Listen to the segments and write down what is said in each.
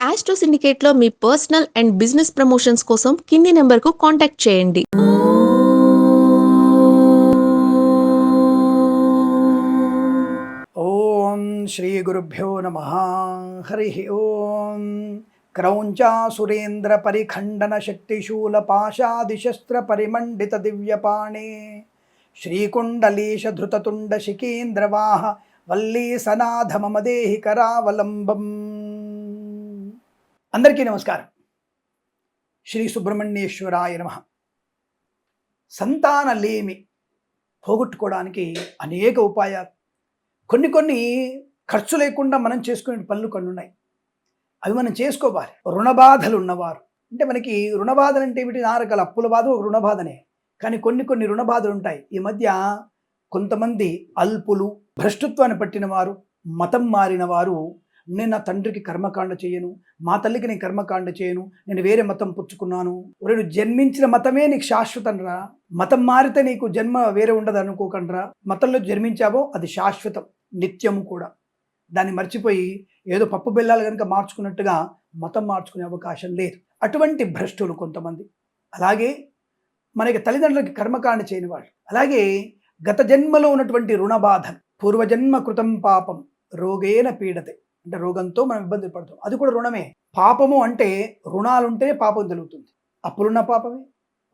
Astro సిండికేట్లో మీ personal and business promotions కోసం కింది నెంబర్కు కాంటాక్ట్ చేయండి. ఓం శ్రీ గురుభ్యో నమ. హరి ఓం. క్రౌంచాసురేంద్ర పరిఖండన శక్తిశూల పాశాదిశస్త్ర పరిమండిత దివ్యపాణే శ్రీకుండలీశ ధృతతుండ శిఖీంద్రవాహ వల్లీ సనాథ మమ దేహి కరావలంబం అందరికీ నమస్కారం. శ్రీ సుబ్రహ్మణ్యేశ్వరాయ నమ. సంతాన లేమి పోగొట్టుకోవడానికి అనేక ఉపాయాలు. కొన్ని కొన్ని ఖర్చు లేకుండా మనం చేసుకునే పనులు కొన్ని ఉన్నాయి. అవి మనం చేసుకోవాలి. రుణబాధలు ఉన్నవారు. అంటే మనకి రుణ బాధలు అంటే ఏమిటి? నారకాల అప్పుల బాధ ఒక రుణబాధనే కానీ కొన్ని కొన్ని రుణ బాధలు ఉంటాయి. ఈ మధ్య కొంతమంది అల్పులు భ్రష్టత్వాన్ని పట్టిన వారు మతం మారిన వారు నేను నా తండ్రికి కర్మకాండ చేయను మా తల్లికి నేను కర్మకాండ చేయను నేను వేరే మతం పుచ్చుకున్నాను. నేను జన్మించిన మతమే నీకు శాశ్వతంరా? మతం మారితే నీకు జన్మ వేరే ఉండదు అనుకోకండ్రా? మతంలో జన్మించావో అది శాశ్వతం నిత్యము కూడా. దాన్ని మర్చిపోయి ఏదో పప్పు బెల్లాలు కనుక మార్చుకున్నట్టుగా మతం మార్చుకునే అవకాశం లేదు. అటువంటి భ్రష్టులు కొంతమంది. అలాగే మనకి తల్లిదండ్రులకి కర్మకాండ చేయని వాళ్ళు. అలాగే గత జన్మలో ఉన్నటువంటి రుణ బాధ పూర్వజన్మ కృతం పాపం రోగేన పీడతే. అంటే రోగంతో మనం ఇబ్బంది పడతాం. అది కూడా రుణమే. పాపము అంటే రుణాలుంటేనే పాపం తెలుగుతుంది. అప్పులున్న పాపమే.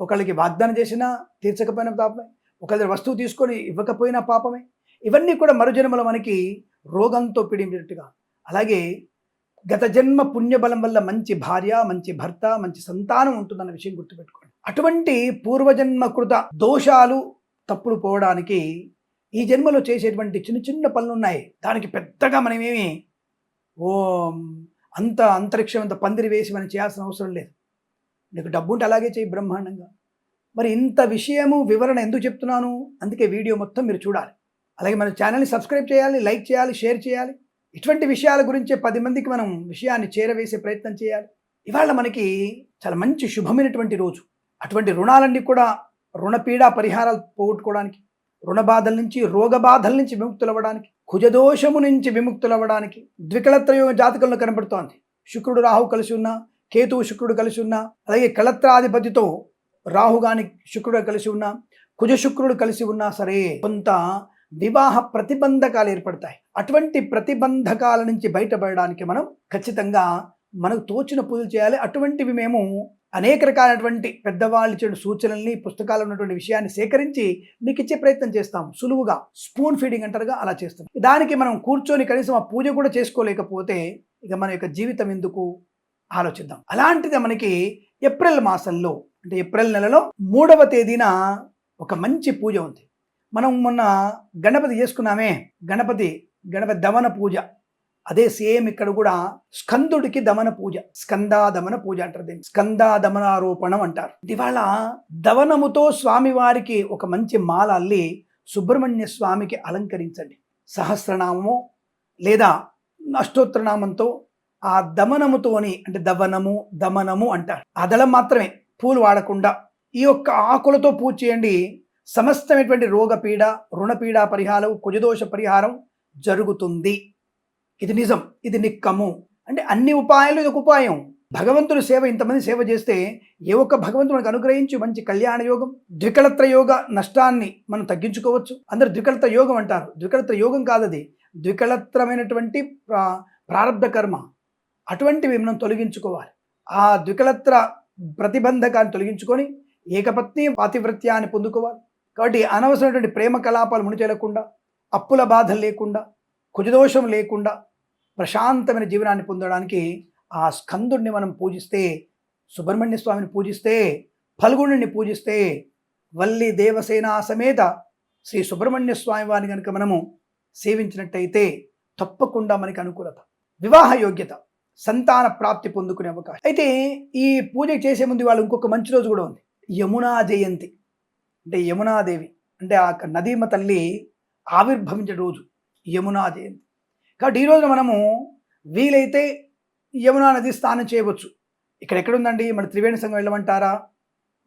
ఒకళ్ళకి వాగ్దానం చేసినా తీర్చకపోయిన పాపమే. ఒకళ్ళ వస్తువు తీసుకొని ఇవ్వకపోయినా పాపమే. ఇవన్నీ కూడా మరుజన్మలో మనకి రోగంతో పీడించినట్టుగా అలాగే గత జన్మ పుణ్యబలం వల్ల మంచి భార్య మంచి భర్త మంచి సంతానం ఉంటుందన్న విషయం గుర్తుపెట్టుకోండి. అటువంటి పూర్వజన్మ కృత దోషాలు తప్పులు పోవడానికి ఈ జన్మలో చేసేటువంటి చిన్న చిన్న పనులు ఉన్నాయి దానికి పెద్దగా మనమేమి ఓ అంత అంతరిక్షం అంత పందిరి వేసి మనం చేయాల్సిన అవసరం లేదు. నీకు డబ్బు ఉంటే అలాగే చేయి బ్రహ్మాండంగా. మరి ఇంత విషయము వివరణ ఎందుకు చెప్తున్నాను? అందుకే వీడియో మొత్తం మీరు చూడాలి. అలాగే మన ఛానల్ని సబ్స్క్రైబ్ చేయాలి లైక్ చేయాలి షేర్ చేయాలి. ఇటువంటి విషయాల గురించే పది మందికి మనం విషయాన్ని చేరవేసే ప్రయత్నం చేయాలి. ఇవాళ మనకి చాలా మంచి శుభమైనటువంటి రోజు. అటువంటి రుణాలన్నీ కూడా రుణపీడా పరిహారాలు పోగొట్టుకోవడానికి రుణ బాధల నుంచి రోగ బాధల నుంచి విముక్తులవ్వడానికి కుజదోషము నుంచి విముక్తులవ్వడానికి ద్వికలత్రయోగ జాతకంలో కనబడుతోంది. శుక్రుడు రాహు కలిసి ఉన్నా కేతువు శుక్రుడు కలిసి ఉన్నా అలాగే కళత్రాధిపతితో రాహుగాని శుక్రుడు కలిసి ఉన్నా కుజ శుక్రుడు కలిసి ఉన్నా సరే కొంత వివాహ ప్రతిబంధకాలు ఏర్పడతాయి. అటువంటి ప్రతిబంధకాల నుంచి బయటపడడానికి మనం ఖచ్చితంగా మనకు తోచిన పూజలు చేయాలి. అటువంటివి మేము అనేక రకాలైనటువంటి పెద్దవాళ్ళు ఇచ్చిన సూచనల్ని పుస్తకాలు ఉన్నటువంటి విషయాన్ని సేకరించి మీకు ఇచ్చే ప్రయత్నం చేస్తాం. సులువుగా స్పూన్ ఫీడింగ్ అంటారుగా అలా చేస్తాం. దానికి మనం కూర్చొని కనీసం ఆ పూజ కూడా చేసుకోలేకపోతే ఇక మన యొక్క జీవితం ఎందుకు? ఆలోచిద్దాం. అలాంటిది మనకి ఏప్రిల్ మాసంలో అంటే ఏప్రిల్ నెలలో మూడవ తేదీన ఒక మంచి పూజ ఉంది. మనం మొన్న గణపతి చేసుకున్నామే. గణపతి గణపతి దవన పూజ. అదే సేమ్ ఇక్కడ కూడా స్కందుడికి దమన పూజ స్కందాదమన పూజ అంటారు దీన్ని. స్కందాదమనారోపణం అంటారు. ఇవాళ దవనముతో స్వామివారికి ఒక మంచి మాల అల్లి సుబ్రహ్మణ్య స్వామికి అలంకరించండి. సహస్రనామము లేదా అష్టోత్తరనామంతో ఆ దమనముతోని అంటే దవనము దమనము అంటారు. అదలం మాత్రమే పూలు వాడకుండా ఈ యొక్క ఆకులతో పూజ చేయండి. సమస్తమైనటువంటి రోగపీడ రుణపీడ పరిహారం కుజదోష పరిహారం జరుగుతుంది. ఇది నిజం ఇది నిక్కము. అంటే అన్ని ఉపాయాలు ఇది ఒక ఉపాయం. భగవంతుడి సేవ ఇంతమంది సేవ చేస్తే ఏ ఒక్క భగవంతుడు మనకు అనుగ్రహించి మంచి కళ్యాణ యోగం ద్వికళత్ర యోగ నష్టాన్ని మనం తగ్గించుకోవచ్చు. అందరు ద్వికళత్ర యోగం అంటారు. ద్వికళత్ర యోగం కాదది ద్వికళత్రమైనటువంటి ప్రా ప్రారంభ కర్మ. అటువంటివి మనం తొలగించుకోవాలి. ఆ ద్వికళత్ర ప్రతిబంధకాన్ని తొలగించుకొని ఏకపత్ని పాతివృత్యాన్ని పొందుకోవాలి. కాబట్టి అనవసరమైనటువంటి ప్రేమ కలాపాలు మునిచేలకుండా అప్పుల బాధలు లేకుండా కుజదోషం లేకుండా ప్రశాంతమైన జీవనాన్ని పొందడానికి ఆ స్కందుడిని మనం పూజిస్తే సుబ్రహ్మణ్య స్వామిని పూజిస్తే ఫల్గుణుడిని పూజిస్తే వల్లి దేవసేన సమేత శ్రీ సుబ్రహ్మణ్య స్వామి వారిని కనుక మనము సేవించినట్టయితే తప్పకుండా మనకి అనుకూలత వివాహ యోగ్యత సంతాన ప్రాప్తి పొందుకునే అవకాశం. అయితే ఈ పూజ చేసే ముందు వాళ్ళు ఇంకొక మంచి రోజు కూడా ఉంది. యమునా జయంతి. అంటే యమునాదేవి అంటే ఆ నదీమ తల్లి ఆవిర్భవించే రోజు. యమునా జయంతి కాబట్టి ఈ మనము వీలైతే యమునా నది స్నానం చేయవచ్చు. ఇక్కడ ఎక్కడుందండి? మన త్రివేణి సంఘం వెళ్ళమంటారా?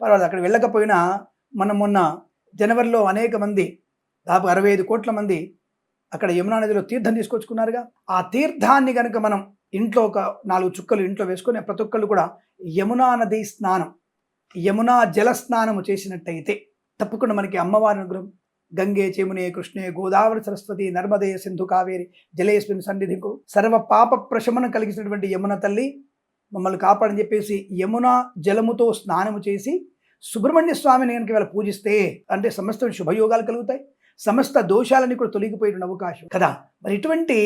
పర్వాలేదు అక్కడ వెళ్ళకపోయినా మనం మొన్న జనవరిలో అనేక మంది దాదాపు అరవై ఐదు కోట్ల మంది అక్కడ యమునా నదిలో తీర్థం తీసుకొచ్చుకున్నారుగా. ఆ తీర్థాన్ని కనుక మనం ఇంట్లో ఒక నాలుగు చుక్కలు ఇంట్లో వేసుకొని ప్రతి ఒక్కళ్ళు కూడా యమునా నది స్నానం యమునా జల స్నానము చేసినట్టయితే తప్పకుండా మనకి అమ్మవారి అనుగ్రహం గంగే చేమునే కృష్ణే గోదావరి సరస్వతి నర్మదే సింధు కావేరి జలేస్మిన్ సన్నిధికు సర్వ పాప ప్రశమనం కలిగించినటువంటి యమున తల్లి మమ్మల్ని కాపాడని చెప్పేసి యమున జలముతో స్నానము చేసి సుబ్రహ్మణ్య స్వామిని కనుక వీళ్ళ పూజిస్తే అంటే సమస్త శుభయోగాలు కలుగుతాయి. సమస్త దోషాలని కూడా తొలగిపోయిన అవకాశం కదా. మరి ఇటువంటి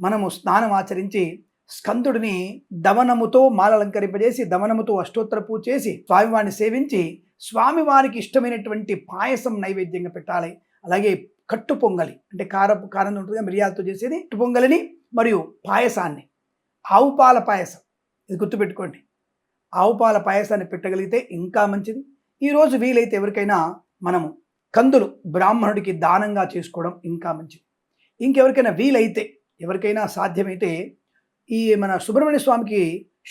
మనము స్నానం ఆచరించి స్కందుడిని దమనముతో మాలలంకరింపజేసి దమనముతో అష్టోత్తర పూజ చేసి స్వామివారిని సేవించి స్వామివారికి ఇష్టమైనటువంటి పాయసం నైవేద్యంగా పెట్టాలి. అలాగే కట్టు పొంగలి అంటే కారపు కారం ఉంటుంది కదా, మిరియాలతో చేసేది కట్టు పొంగలిని మరియు పాయసాన్ని. ఆవు పాల పాయసం ఇది గుర్తుపెట్టుకోండి. ఆవు పాల పాయసాన్ని పెట్టగలిగితే ఇంకా మంచిది. ఈరోజు వీలైతే ఎవరికైనా మనము కందులు బ్రాహ్మణుడికి దానంగా చేసుకోవడం ఇంకా మంచిది. ఇంకెవరికైనా వీలైతే ఎవరికైనా సాధ్యమైతే ఈ మన సుబ్రహ్మణ్య స్వామికి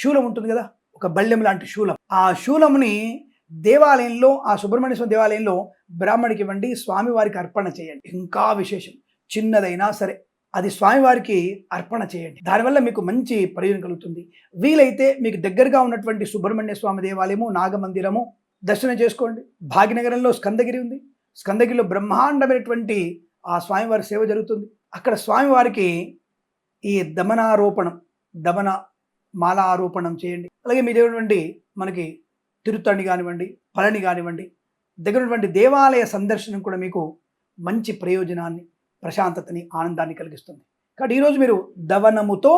శూలం ఉంటుంది కదా ఒక బళ్ళెం లాంటి శూలం. ఆ శూలముని దేవాలయంలో ఆ సుబ్రహ్మణ్య స్వామి దేవాలయంలో బ్రాహ్మణికి ఇవ్వండి స్వామివారికి అర్పణ చేయండి. ఇంకా విశేషం చిన్నదైనా సరే అది స్వామివారికి అర్పణ చేయండి. దానివల్ల మీకు మంచి ప్రయోజనం కలుగుతుంది. వీలైతే మీకు దగ్గరగా ఉన్నటువంటి సుబ్రహ్మణ్య స్వామి దేవాలయము నాగమందిరము దర్శనం చేసుకోండి. భాగ్యనగరంలో స్కందగిరి ఉంది. స్కందగిరిలో బ్రహ్మాండమైనటువంటి ఆ స్వామివారి సేవ జరుగుతుంది. అక్కడ స్వామివారికి ఈ దమనారోపణం దమన మాల ఆరోపణం చేయండి. అలాగే మీ దేవుడి మనకి తిరుత్తణి కానివ్వండి పళని కానివ్వండి దగ్గర ఉన్నటువంటి దేవాలయ సందర్శనం కూడా మీకు మంచి ప్రయోజనాన్ని ప్రశాంతతని ఆనందాన్ని కలిగిస్తుంది. కాబట్టి ఈరోజు మీరు దవనముతో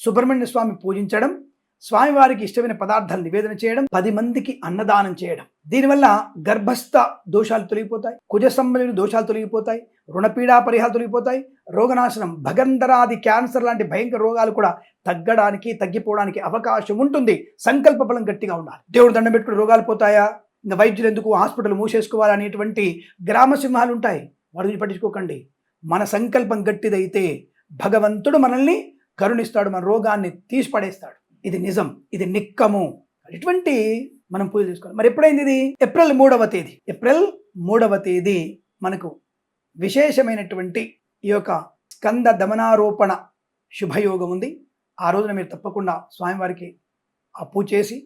సుబ్రహ్మణ్య స్వామి పూజించడం స్వామివారికి ఇష్టమైన పదార్థాలు నివేదన చేయడం పది మందికి అన్నదానం చేయడం. దీనివల్ల గర్భస్థ దోషాలు తొలగిపోతాయి కుజ సంబంధించిన దోషాలు తొలగిపోతాయి రుణపీడా పరిహారాలు తొలగిపోతాయి రోగనాశనం భగంధరాది క్యాన్సర్ లాంటి భయంకర రోగాలు కూడా తగ్గడానికి తగ్గిపోవడానికి అవకాశం ఉంటుంది. సంకల్ప బలం గట్టిగా ఉండాలి. దేవుడు దండం పెట్టుకుని రోగాలు పోతాయా? ఇంకా వైద్యులు ఎందుకు హాస్పిటల్ మూసేసుకోవాలి అనేటువంటి గ్రామ సింహాలు ఉంటాయి. వాటిని పట్టించుకోకండి. మన సంకల్పం గట్టిదైతే భగవంతుడు మనల్ని కరుణిస్తాడు మన రోగాన్ని తీసిపడేస్తాడు. ఇది నిజం ఇది నిక్కము ఇటువంటి మనం పూజ చేసుకోవాలి. మరి ఎప్పుడైంది ఇది? ఏప్రిల్ మూడవ తేదీ. ఏప్రిల్ మూడవ తేదీ మనకు విశేషమైనటువంటి ఈ యొక్క స్కంద దమనారోపణ శుభయోగం ఉంది. ఆ రోజున మీరు తప్పకుండా స్వామివారికి ఆ పూజ చేసి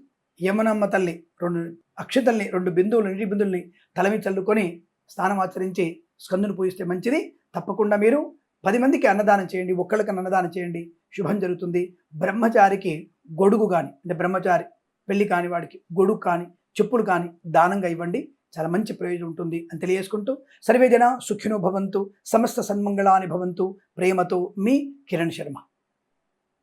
యమునమ్మ తల్లి రెండు అక్షతల్ని రెండు బిందువులు నీటి బిందువుల్ని తలమి చల్లుకొని స్నానం ఆచరించి స్కందుని పూజిస్తే మంచిది. తప్పకుండా మీరు పది మందికి అన్నదానం చేయండి ఒక్కళ్ళకి అన్నదానం చేయండి. శుభం జరుగుతుంది. బ్రహ్మచారికి గొడుగు కానీ అంటే బ్రహ్మచారి పెళ్ళి కాని వాడికి గొడుగు కానీ చెప్పులు కానీ దానంగా ఇవ్వండి. చాలా మంచి ప్రయోజనం ఉంటుంది అని తెలియజేసుకుంటూ సర్వేజన సుఖినో భవంతు సమస్త సన్మంగళాని భవంతు ప్రేమతో మీ కిరణ్ శర్మ.